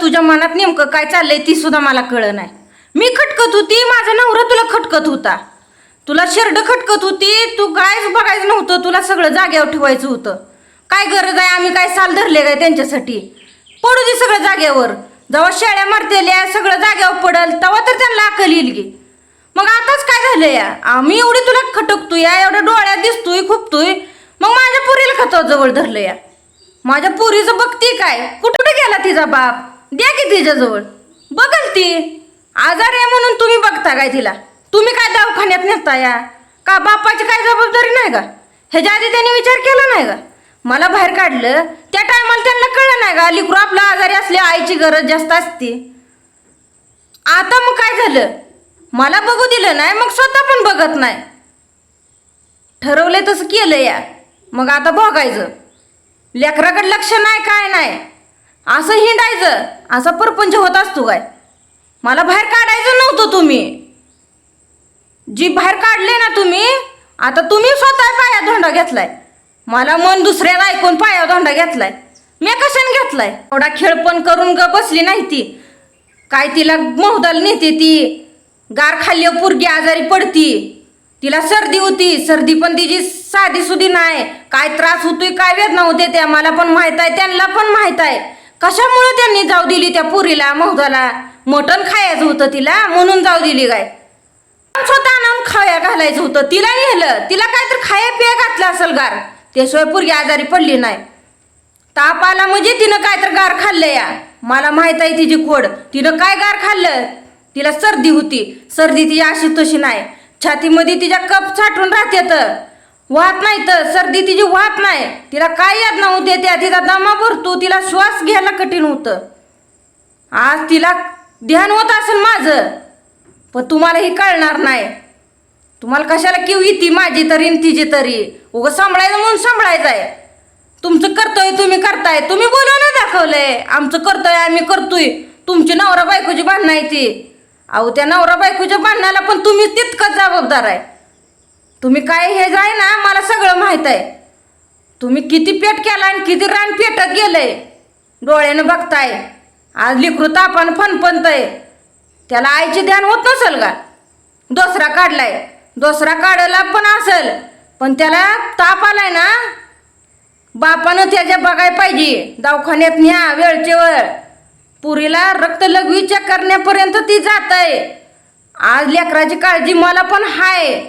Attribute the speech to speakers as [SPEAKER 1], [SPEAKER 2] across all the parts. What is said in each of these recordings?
[SPEAKER 1] तुझ्या मनात नेमकं काय चाललंय ती सुद्धा मला कळ नाही. मी खटकत होती माझा नवरा तुला खटकत होता. तुला शेरड खटकत होती तू कायच बघायचं नव्हतं तुला सगळं जाग्यावर ठेवायचं होतं. काय गरज आहे आम्ही काय साल धरले काय त्यांच्यासाठी? पडू दे सगळं जाग्यावर जेव्हा शेळ्या मारतेल्या सगळं जाग्यावर पडल तेव्हा तर त्यांना अकल येईल गे मग आताच काय झालं या? आम्ही एवढी तुला खटकतोय या एवढ्या डोळ्यात दिसतोय खुपतोय. मग माझ्या पुरीला खताव जवळ धरलं या? माझ्या पुरीचं बघती काय? कुठे गेला तिचा बाप? द्या की तिच्याजवळ. बघल ती. आजार आहे म्हणून तुम्ही बघता काय तिला? तुम्ही काय दवाखान्यात नेता या? का बापाची काय जबाबदारी नाही का? ह्याच्या आधी त्यांनी विचार केला नाही का? मला बाहेर काढलं त्या टायमाला त्यांना कळलं नाही का? लिकरू आपला आजारी असल्या आईची गरज जास्त असते. आता मग काय झालं? मला बघू दिलं नाही मग स्वतः पण बघत नाही. ठरवलंय तसं केलं या. मग आता बघायचं. लेकराकडे लक्ष नाही काय नाही. असं हिंडायचं असा परपंच होत असतो काय? मला बाहेर काढायचं नव्हतं तुम्ही. जी बाहेर काढले ना तुम्ही आता तुम्ही स्वतः पाया धोंडा घेतलाय. मला मन दुसऱ्याला ऐकून पाया धोंडा घेतलाय. मी कशाने घेतलाय? एवढा खेळ पण करून ग बसली नाही ती. काय तिला मोहदाल नेते ती. गार खाल्ली पुरगी आजारी पडती. तिला सर्दी होती. सर्दी पण तिची साधी सुधी नाही. काय त्रास होतोय काय वेदना होते त्या मला पण माहीत आहे त्यांना पण माहीत आहे. कशामुळे त्यांनी जाऊ दिली त्या पुरीला मोहदाला? मटण खायचं होतं तिला म्हणून जाऊ दिली काय? स्वतः आणून खाया घालायचं होतं. तिला नेलं. तिला काय तर खाया पिया घातलं असेल गार. ते पोरगी आजारी पडली नाही. ताप आला म्हणजे तिनं काय तर गार खाल्लं या. मला माहीत आहे तिची खोड. तिनं काय गार खाल्लं? तिला सर्दी होती. सर्दी तिची अशी तशी नाही. छातीमध्ये तिच्या कप साठून राहते तर वाहत नाही तर सर्दी तिची वाहत नाही. तिला काय याद नव्हते त्या तिचा दमा भरतो तिला श्वास घ्यायला कठीण होतं. आज तिला ध्यान होत असेल माझं पण तुम्हाला हे कळणार नाही. तुम्हाला कशाला किव येते माझी तरी तिची तरी? उगं सांभाळायचं म्हणून सांभाळायचं आहे तुमचं करतोय तुम्ही करताय. तुम्ही बोलवणं दाखवलंय. आमचं करतोय आम्ही करतोय. तुमची नवरा बायकोची भांडणं आहे ती. अहो त्या नवरा बायकोच्या भांडणाला पण तुम्ही तितकंच जबाबदार आहे. तुम्ही काय हे जाय ना मला सगळं माहीत आहे. तुम्ही किती पेट केला आणि किती रान पेटत गेलंय डोळ्यानं बघताय. आज लिकरू तापानं आहे त्याला आईचे ध्यान होत नसेल का? दुसरा काढलाय. दुसरा काढला पण असेल पण त्याला ताप आलाय ना. बापानं त्याच्या बघाय पाहिजे दवाखान्यात न्या वेळचे वेळ. पुरीला रक्त लघवी चेक करण्यापर्यंत ती जात आहे आज लेकराची काळजी मला पण हाय.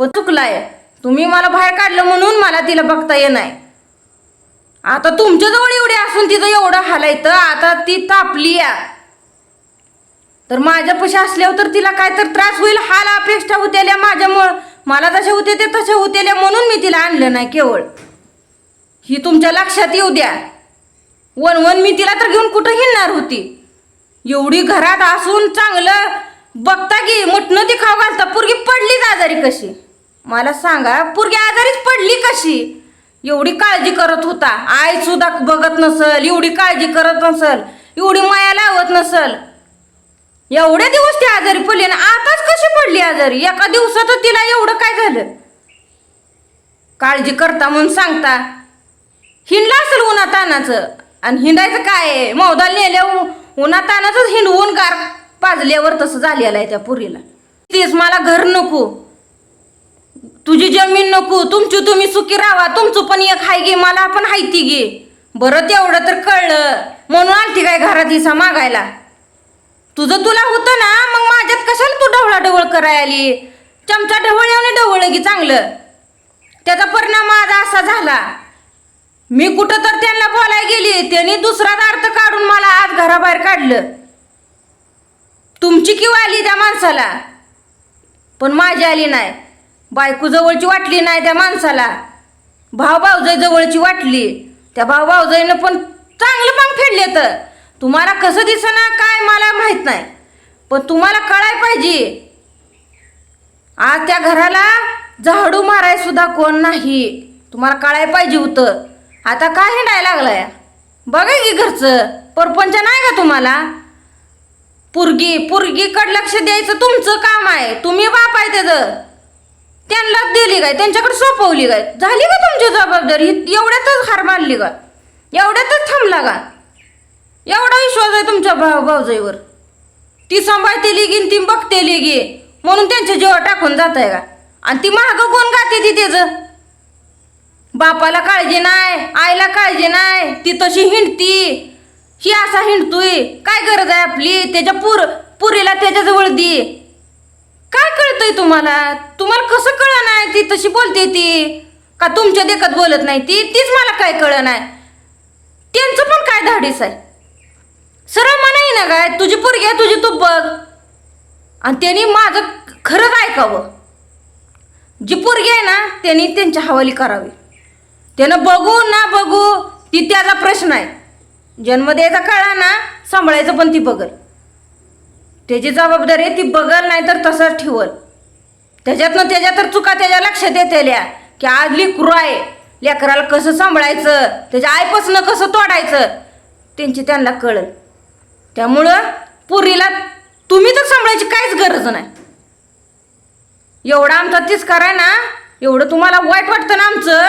[SPEAKER 1] पण चुकलाय. तुम्ही मला बाहेर काढलं म्हणून मला तिला बघता ये नाही आता तुमच्याजवळ एवढे असून तिचं एवढं हालायचं आता ती तापली या. तर माझ्यापाशी असल्यावर तर तिला काय तर त्रास होईल हाल अपेक्षा होतेल्या माझ्यामुळं. मला जसे होते ते तसे होतेल्या म्हणून मी तिला आणलं नाही केवळ. ही तुमच्या लक्षात येऊ द्या. वन वन मी तिला तर घेऊन कुठं हिंडणार होती? एवढी घरात असून चांगलं बघता की मटणं ती खाऊ घालता. पुरगी पडलीच आजारी कशी? मला सांगा पुरगी आजारीच पडली कशी? एवढी काळजी करत होता. आई सुद्धा बघत नसल एवढी काळजी करत नसल एवढी माया लावत नसल. एवढे दिवस ती आजारी पडली ना आताच कशी पडली आजारी? एका दिवसात तिला एवढं काय झालं? काळजी करता म्हणून सांगता. हिंडला असेल उन्हा तानाचं आणि हिंडायचं काय? आहे मौदाल नेल्या उन्हा तानाच हिंडवून गार पाजल्यावर तसं झालेलं आहे त्या पुरीला. तीच मला घर नको. तुझी जमीन नको तुमची तुम्ही सुखी राहा तुमचं पण एक हाय गे मला पण हायती गे बरं तेवढं तर कळलं. म्हणून आणखी काय घरात हिसा मागायला? तुझं तुला होतं ना मग माझ्यात कशाला तू ढवळा ढवळ करायला आली? चमचा आणि ढवळ की चांगलं. त्याचा परिणाम माझा असा झाला. मी कुठं तर त्यांना बोलायला गेली त्यांनी दुसराच अर्थ काढून मला आज घराबाहेर काढलं. तुमची किंवा आली त्या माणसाला. पण माझी आली नाही. बायको जवळची वाटली नाही त्या माणसाला. भाव भावजय जवळची वाटली. त्या भाव भावजयनं पण चांगलं मग फेडले तर. तुम्हाला कसं दिसना काय मला माहीत नाही. पण तुम्हाला कळाय पाहिजे. आज त्या घराला झाडू मारायसुद्धा कोण नाही. तुम्हाला कळाय पाहिजे होतं. आता काय हिंडायला लागलाय? बघा की घरचं. परपंच नाही का तुम्हाला? पुरगी पुरगीकडे लक्ष द्यायचं तुमचं काम आहे. तुम्ही बाप आहे त्याचं. त्यांनाच दिली काय? त्यांच्याकडे सोपवली काय? झाली का तुमची जबाबदारी? एवढ्यातच हार मानली का? एवढ्यातच थांबला का? एवढा विश्वास आहे तुमच्या भाऊ भाऊजाईवर. ती सांभाळते लिगीन ती बघते लिगी म्हणून त्यांच्या जीवावर टाकून जात आहे का? आणि ती महाग कोण गाते ती त्याचं? बापाला काळजी नाही आईला काळजी नाही. ती तशी हिंडती. ही असा हिंडतोय. काय गरज आहे आपली? त्याच्या पुर पुरीला त्याच्याजवळ दे. काय कळतंय तुम्हाला? तुम्हाला कसं कळ नाही? ती तशी बोलते ती. का तुमच्या देखत बोलत नाही ती? तीच मला काय कळ नाही. त्यांचं पण काय धाडीस आहे? सरळ म्हणाई ना काय तुझी पोरगी आहे तुझी तू बघ. आणि त्यांनी माझं खरंच ऐकावं. जी पोरगी आहे ना त्यांनी त्यांच्या हवाली करावी. त्यानं बघू ना बघू ती त्याचा प्रश्न आहे. जन्म द्यायचा कळा ना सांभाळायचं पण ती बघल. त्याची जबाबदारी ती बघल नाही तर तसंच ठेवल. त्याच्यातनं त्याच्या तर चुका त्याच्या लक्षात येतेल्या की आज लेकरू आहे. लेकराला कसं सांभाळायचं? त्याच्या आईपासनं कसं तोडायचं? त्यांची त्यांना कळल. त्यामुळं पुरीला तुम्ही तर सांभाळायची काहीच गरज नाही. एवढा आमचा तीच कराय ना एवढं तुम्हाला वाईट वाटतं ना आमचं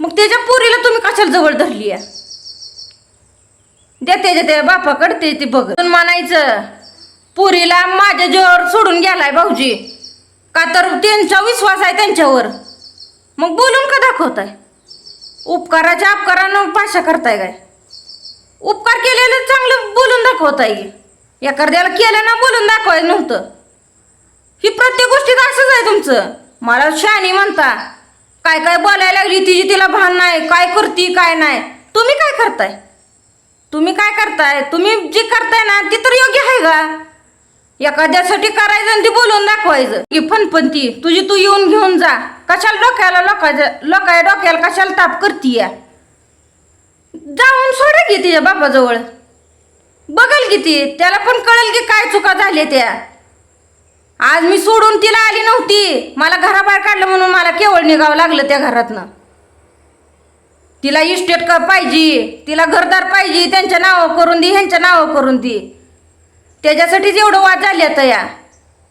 [SPEAKER 1] मग त्याच्या पुरीला तुम्ही कशाला जवळ धरली आहे द्या त्याच्या त्या बापाकडे ते ती बघ म्हणायचं पुरीला माझ्या जीवावर सोडून गेलाय भाऊजी. का तर त्यांचा विश्वास आहे त्यांच्यावर. मग बोलून का दाखवताय? उपकाराच्या अपकारानं भाषा करताय काय? उपकार केलेलं चांगलं बोलून दाखवताय एखाद्याला केलं ना बोलून दाखवायचं नव्हतं. ही प्रत्येक गोष्टीत असंच आहे तुमचं. मला शहाणी म्हणता. काय काय बोलायला लागली तिची तिला भान नाही काय करती काय नाही. तुम्ही काय करताय? तुम्ही काय करताय? तुम्ही जे करताय ना ती तर योग्य आहे का? एखाद्यासाठी करायचं आणि ती बोलून दाखवायचं. की फनपंती तुझी तू येऊन घेऊन जा. कशाला डोक्याला लोकांच्या लोकाय डोक्याला कशाला ताप करतीय? जाऊन सोडा की तिच्या बापाजवळ. बघल किती त्याला पण कळेल की काय चुका झाल्या त्या. आज मी सोडून तिला आली नव्हती. मला घराबाहेर काढलं म्हणून मला केवळ निघावं लागलं त्या घरातनं. तिला इस्टेट का पाहिजे तिला घरदार पाहिजे त्यांच्या नावं करून दे ह्यांच्या नावं करून दे. त्याच्यासाठीच एवढं वाद झाली आता या.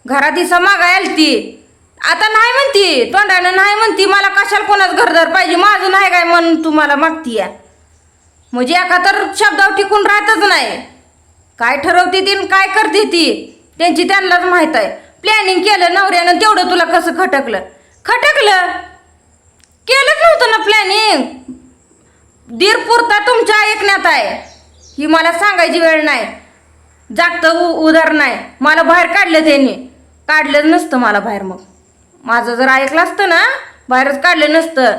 [SPEAKER 1] घरात इसा मागायला ती. आता नाही म्हणती तोंडानं नाही म्हणती मला कशाला कोणाच घरदार पाहिजे माझं नाही काय म्हणून तुम्हाला मागती या. म्हणजे एका तर शब्दावर टिकून राहतच नाही. काय ठरवते ती काय करते ती त्यांची त्यांनाच माहीत आहे. प्लॅनिंग केलं नवऱ्यानं तेवढं तुला कसं खटकलं? खटकलं? केलंच नव्हतं ना प्लॅनिंग दीर पुरता तुमच्या ऐकण्यात आहे. ही मला सांगायची वेळ नाही. जागतं उ उदार नाही. मला बाहेर काढलं त्यांनी. काढलं नसतं मला बाहेर मग. माझं जर ऐकलं असतं ना बाहेरच काढलं नसतं.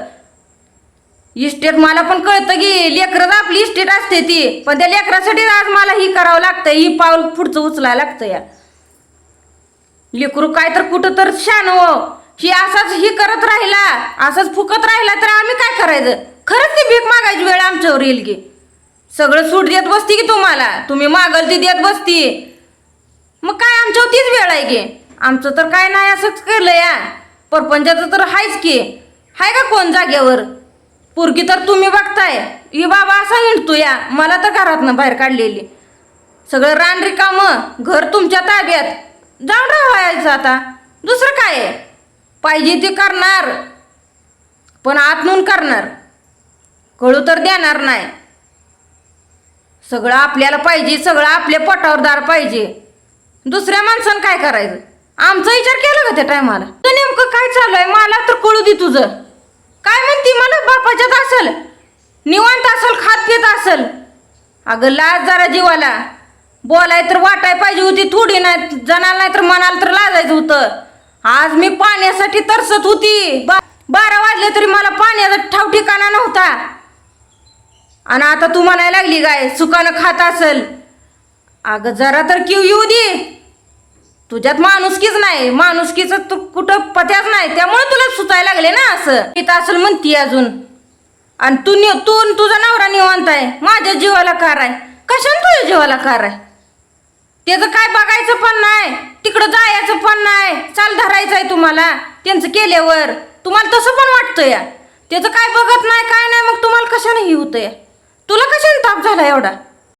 [SPEAKER 1] इस्टेट मला पण कळतं की लेकरं आपली इस्टेट असते ती. पण त्या लेकरासाठी आज मला ही करावं लागतं. ही पाऊल पुढचं उचलायला लागतं या. लेकरू काय तर कुठं तर शान हो. ही असाच ही करत राहिला असंच फुकत राहिला तर आम्ही काय करायचं? खरंच ती भीक मागायची वेळ आमच्यावर येईल की. सगळं सूट देत बसती की तुम्हाला? तुम्ही मागल ती देत बसती. मग काय आमच्यावर तीच वेळ आहे की? आमचं तर काय नाही असंच केलं या. परपंचाचं तर आहेच की. आहे का कोण जाग्यावर पोरगी तर तुम्ही बघताय. ही बाबा असा हिंडतो या. मला तर घरातनं बाहेर काढलेली. सगळं रान रिकामं. घर तुमच्या ताब्यात. जाऊन राहायचं आता. दुसरं काय आहे? पाहिजे ते करणार. पण आतून करणार. कळू तर देणार नाही. सगळं आपल्याला पाहिजे सगळं आपल्या पोटावरदार पाहिजे. दुसऱ्या माणसानं काय करायचं? आमचा विचार केला का त्या टायमाला? तर नेमकं काय चालू आहे? मला तर कळू दे तुझं. काय म्हणती मला? बापाच्यात असल. निवांत असल खात पित असल. अगं लाज जरा जीवाला. बोलाय तर वाटाय पाहिजे होती थोडी नाही जणाला नाही तर मनाला तर लाजायचं होतं. आज मी पाण्यासाठी तरसत होती. बा बारा वाजले तरी मला पाण्याचा ठाव ठिकाणा नव्हता. आणि आता तू म्हणायला लागली गाय सुकानं खात असल. अगं जरा तर किव येऊ दे. तुझ्यात माणुसकीच नाही माणुसकीच तू कुठं पत्याच नाही त्यामुळे तुला सुचायला लागले ना असं. मी तर म्हणती अजून. आणि तू नि तू तुझा नवरा निवांत आहे माझ्या जीवाला कार आहे. कशाने तुझ्या जीवाला कार आहे? त्याचं काय बघायचं पण नाही तिकडं जायचं पण नाही चाल धरायचं आहे तुम्हाला त्यांचं केल्यावर. तुम्हाला तसं पण वाटतं या त्याचं काय बघत नाही काय नाही मग तुम्हाला कशाने हे होतं या तुला कशाने ताप झाला एवढा?